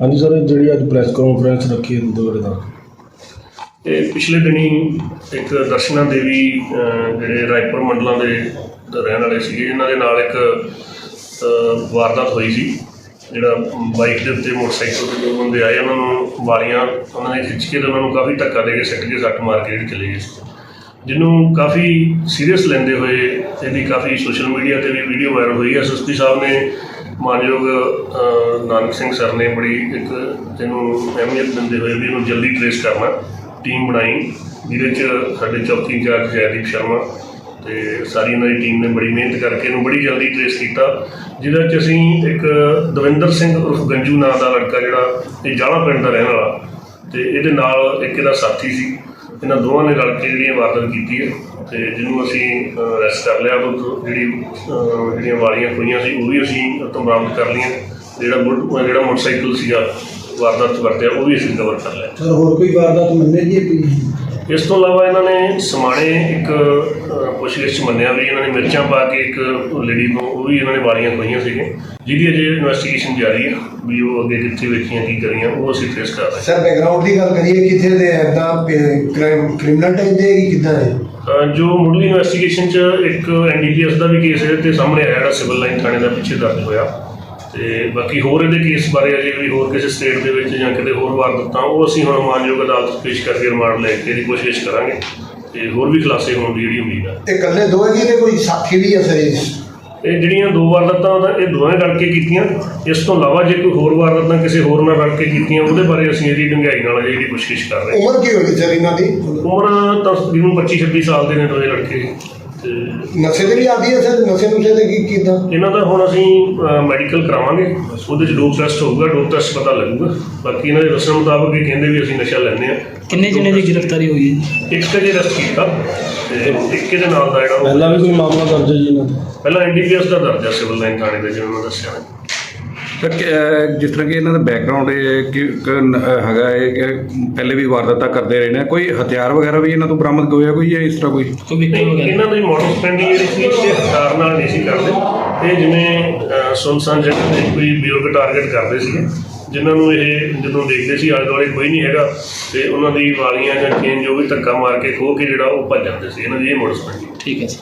ਹਾਂਜੀ ਸਰ ਜਿਹੜੀ ਅੱਜ ਪ੍ਰੈਸ ਕਾਨਫਰੰਸ ਰੱਖੀ ਹੈ ਦੁਆਰੇ ਦਾ ਇਹ ਪਿਛਲੇ ਦਿਨੀ ਇੱਕ ਦਰਸ਼ਨਾ ਦੇਵੀ ਅਹ, ਜਿਹੜੇ ਰਾਏਪੁਰ ਮੰਡਲਾਂ ਦੇ ਦੇ ਰਹਿਣ ਵਾਲੇ ਸੀਗੇ ਇਹਨਾਂ ਦੇ ਨਾਲ ਇੱਕ ਅਹ, ਵਾਰਦਾਤ ਹੋਈ ਸੀ। ਜਿਹੜਾ ਬਾਈਕ ਦੇ ਉੱਤੇ ਮੋਟਰਸਾਈਕਲ ਤੇ ਦੋ ਬੰਦੇ ਆਏ ਉਹਨਾਂ ਨੂੰ ਵਾਲੀਆਂ ਉਹਨਾਂ ਨੇ ਖਿੱਚ ਕੇ ਤੇ ਉਹਨਾਂ ਨੂੰ ਕਾਫੀ ਧੱਕਾ ਦੇ ਕੇ ਸਿੱਟ ਕੇ ਸੱਟ ਮਾਰ ਕੇ ਜਿਹੜੇ ਚਲੇ ਗਏ ਸੀ। ਜਿਹਨੂੰ ਕਾਫੀ ਸੀਰੀਅਸ ਲੈਂਦੇ ਹੋਏ ਇਹਦੀ ਕਾਫੀ ਸੋਸ਼ਲ ਮੀਡੀਆ ਤੇ ਵੀ ਵੀਡੀਓ ਵਾਇਰਲ ਹੋਈ ਹੈ। ਐਸਐਸਪੀ ਸਾਹਿਬ ਨੇ ਮਾਨਯੋਗ ਨਾਨਕ ਸਿੰਘ ਸਰ ਨੇ ਬੜੀ ਇੱਕ ਇਹਨੂੰ ਅਹਿਮੀਅਤ ਦਿੰਦੇ ਹੋਏ ਵੀ ਇਹਨੂੰ ਜਲਦੀ ਟ੍ਰੇਸ ਕਰਨਾ ਟੀਮ ਬਣਾਈ, ਜਿਹਦੇ ਚ ਸਾਡੇ ਚੌਕੀ ਇੰਚਾਰਜ ਜੈਦੀਪ ਸ਼ਰਮਾ ਤੇ ਸਾਰੀ ਇਹਨਾਂ ਦੀ ਟੀਮ ਨੇ ਬੜੀ ਮਿਹਨਤ ਕਰਕੇ ਇਹਨੂੰ ਬੜੀ ਜਲਦੀ ਟ੍ਰੇਸ ਕੀਤਾ, ਜਿਹਦੇ ਚ ਅਸੀਂ ਇੱਕ ਦਵਿੰਦਰ ਸਿੰਘ ਉਰਫ ਗੰਜੂ ਨਾਂ ਦਾ ਲੜਕਾ ਜਿਹੜਾ ਇਹ ਜਾਲਾ ਪਿੰਡ ਦਾ ਰਹਿਣ ਵਾਲਾ, ਤੇ ਇਹਦੇ ਨਾਲ ਇੱਕ ਇਹਦਾ ਸਾਥੀ ਸੀ, ਇਹਨਾਂ ਦੋਵਾਂ ਨੇ ਰਲ ਕੇ ਜਿਹੜੀ ਇਹ ਵਾਰਦਾਤ ਕੀਤੀ ਹੈ ਤੇ ਜਿਹਨੂੰ ਅਸੀਂ ਅਰੈਸਟ ਕਰ ਲਿਆ ਉਹ ਜਿਹੜੀ ਜਿਹੜੀਆਂ ਵਾਲੀਆਂ ਖੋਈਆਂ ਸੀ ਉਹ ਵੀ ਅਸੀਂ ਤੋਂ ਬਰਾਮਦ ਕਰ ਲਈਆਂ। ਜਿਹੜਾ ਬੁੱਢ- ਜਿਹੜਾ ਮੋਟਰਸਾਈਕਲ ਸੀਗਾ ਵਾਰਦਾਤ ਵਰਤਿਆ ਉਹ ਵੀ ਅਸੀਂ ਕਵਰ ਕਰ ਲਿਆ। ਸਰ ਹੋਰ ਕੋਈ ਵਾਰਦਾਤ ਮੰਨੇ ਜੀ ਕੋਈ ਇਸ ਤੋਂ ਇਲਾਵਾ ਇਹਨਾਂ ਨੇ ਸਮਾਣੇ ਇੱਕ ਪੁੱਛਗਿੱਛ 'ਚ ਮੰਨਿਆ ਵੀ ਇਹਨਾਂ ਨੇ ਮਿਰਚਾਂ ਪਾ ਕੇ ਇੱਕ ਲੇਡੀ ਨੂੰ ਉਹ ਵੀ ਇਹਨਾਂ ਨੇ ਵਾਲੀਆਂ ਖੋਈਆਂ ਸੀਗੀਆਂ। ਜਿਹਦੀ ਅਜੇ ਇਨਵੈਸਟੀਗੇਸ਼ਨ ਜਾਰੀ ਹੈ ਵੀ ਉਹ ਅੱਗੇ ਕਿੱਥੇ ਵੇਖੀਆਂ ਕੀ ਕਰੀਆਂ ਉਹ ਅਸੀਂ ਟ੍ਰੇਸ ਕਰ ਰਹੇ ਹਾਂ। ਸਰ ਬੈਕਗ੍ਰਾਉਂਡ ਦੀ ਗੱਲ ਕਰੀਏ ਕਿੱਥੇ ਦੇ ਐਦਾਂ ਕ੍ਰਾਈਮ ਕ੍ਰਿਮੀਨਲ ਟਾਈਪ ਦੇ ਕਿੱਦਾਂ ਹੈ ਜੋ ਮੁੱਢਲੀ ਇਨਵੈਸਟੀਗੇਸ਼ਨ ਚ ਇੱਕ ਐਨਡੀਪੀਐਸ ਦਾ ਵੀ ਕੇਸ ਹੈ ਤੇ ਸਾਹਮਣੇ ਆਇਆ ਜਿਹੜਾ ਸਿਵਲ ਲਾਈਨ ਥਾਣੇ ਦਾ ਪਿੱਛੇ ਦਰਜ ਹੋਇਆ। ਤੇ ਬਾਕੀ ਹੋਰ ਇਹਦੇ ਕੇਸ ਬਾਰੇ ਅਜੇ ਵੀ ਹੋਰ ਕਿਸੇ ਸਟੇਟ ਦੇ ਵਿੱਚ ਜਾਂ ਕਿਤੇ ਹੋਰ ਵਾਰ ਦਿੱਤਾ, ਉਹ ਅਸੀਂ ਹੁਣ ਮਾਨਯੋਗ ਅਦਾਲਤ ਪੇਸ਼ ਕਰਕੇ ਰਿਮਾਂਡ ਲੈ ਕੇ ਇਹਦੀ ਕੋਸ਼ਿਸ਼ ਕਰਾਂਗੇ। ਤੇ ਹੋਰ ਵੀ ਖੁਲਾਸੇ ਹੋਣ ਦੀ ਜਿਹੜੀ ਉਮੀਦ ਹੈ ਇਹ ਇਕੱਲੇ ਦੋ ਹੈ ਤੇ ਕੋਈ ਸਾਥੀ ਵੀ ਹੈ ਸਰ ਇਸ ਇਹ ਜਿਹੜੀਆਂ ਦੋ ਵਾਰਦਾਤਾਂ ਤਾਂ ਇਹ ਦੋਵੇਂ ਰਲ ਕੇ ਕੀਤੀਆਂ। ਇਸ ਤੋਂ ਇਲਾਵਾ ਜੇ ਕੋਈ ਹੋਰ ਵਾਰਦਾਤਾਂ ਕਿਸੇ ਹੋਰ ਨਾਲ ਰਲ ਕੇ ਕੀਤੀਆਂ ਉਹਦੇ ਬਾਰੇ ਅਸੀਂ ਇਹਦੀ ਡੂੰਘਾਈ ਨਾਲ ਜਿਹੜੀ ਪੁੱਛਗਿੱਛ ਕਰ ਰਹੇ ਹਾਂ। ਉਮਰ ਕੀ ਹੋਏਗੀ ਸਰ ਇਹਨਾਂ ਦੀ? ਉਮਰ ਤਾਂ ਤਕਰੀਬਨ 25 26 ਸਾਲ ਦੇ ਨੇ ਦੋਵੇਂ ਲੜਕੇ। ਤੇ ਨਸ਼ੇ ਦੇ ਵੀ ਆਦੀ ਹੈ ਸਰ ਨਸ਼ੇ ਨੁਸ਼ੇ ਦੇ ਕੀ ਕਿੱਦਾਂ ਇਹਨਾਂ ਦਾ ਹੁਣ ਅਸੀਂ ਮੈਡੀਕਲ ਕਰਾਵਾਂਗੇ। ਉਹਦੇ ਚ ਡੋਪ ਟੈਸਟ ਹੋਊਗਾ ਡੋਪ ਟੈਸਟ ਪਤਾ ਲੱਗੂਗਾ। ਬਾਕੀ ਇਹਨਾਂ ਦੇ ਦੱਸਣ ਮੁਤਾਬਕ ਇਹ ਕਹਿੰਦੇ ਵੀ ਅਸੀਂ ਨਸ਼ਾ ਲੈਂਦੇ ਆ ਕਿੰਨੇ ਜਣੇ ਦੀ ਗ੍ਰਿਫਤਾਰੀ ਹੋਈ ਹੈ? ਇੱਕ ਤੇ ਰਸਟ ਕੀਤਾ ਤੇ ਇੱਕ ਦੇ ਨਾਲ ਦਾ ਜਿਹੜਾ ਪਹਿਲਾਂ ਵੀ ਕੋਈ ਮਾਮਲਾ ਦਰਜ ਹੈ ਜੀ ਇਹਨਾਂ ਤੇ ਪਹਿਲਾਂ ਐਨਡੀਪੀਐਸ ਦਾ ਦਰਜਾ ਸਿਵਲ ਲਾਈਨ ਥਾਣੇ ਦੇ ਜਿਹਨਾਂ ਨੇ ਦੱਸਿਆ ਜਿਸ ਤਰ੍ਹਾਂ ਕਿ ਇਹਨਾਂ ਦਾ ਬੈਕਗ੍ਰਾਉਂਡ ਇਹ ਕਿ ਹੈਗਾ ਇਹ ਕਿ ਪਹਿਲੇ ਵੀ ਵਾਰਦਾਤਾਂ ਕਰਦੇ ਰਹੇ ਨੇ। ਕੋਈ ਹਥਿਆਰ ਵਗੈਰਾ ਵੀ ਇਹਨਾਂ ਤੋਂ ਬਰਾਮਦ ਹੋਇਆ ਕੋਈ ਜਾਂ ਇਸ ਤਰ੍ਹਾਂ ਕੋਈ? ਇਹਨਾਂ ਦੀ ਮੋਡਲ ਸਪੈਂਡਿੰਗ ਜਿਹੜੀ ਸੀ ਇਸੇ ਹਥਿਆਰ ਨਾਲ ਨਹੀਂ ਸੀ ਕਰਦੇ। ਇਹ ਜਿਵੇਂ ਸੁਨਸਾਨ ਜਗ੍ਹਾ ਤੇ ਕੋਈ ਬਜ਼ੁਰਗ ਟਾਰਗੇਟ ਕਰਦੇ ਸੀਗੇ ਜਿਨ੍ਹਾਂ ਨੂੰ ਇਹ ਜਦੋਂ ਦੇਖਦੇ ਸੀ ਆਲੇ ਦੁਆਲੇ ਕੋਈ ਨਹੀਂ ਹੈਗਾ ਤੇ ਉਹਨਾਂ ਦੀ ਵਾਲੀਆਂ ਜਾਂ ਚੇਨ ਜੋ ਵੀ ਧੱਕਾ ਮਾਰ ਕੇ ਖੋਹ ਕੇ ਜਿਹੜਾ ਉਹ ਭੱਜ ਜਾਂਦੇ ਸੀ। ਇਹਨਾਂ ਦੀ ਇਹ ਮੋਡਲ ਸਪੈਂਡਿੰਗ ਠੀਕ ਹੈ ਜੀ।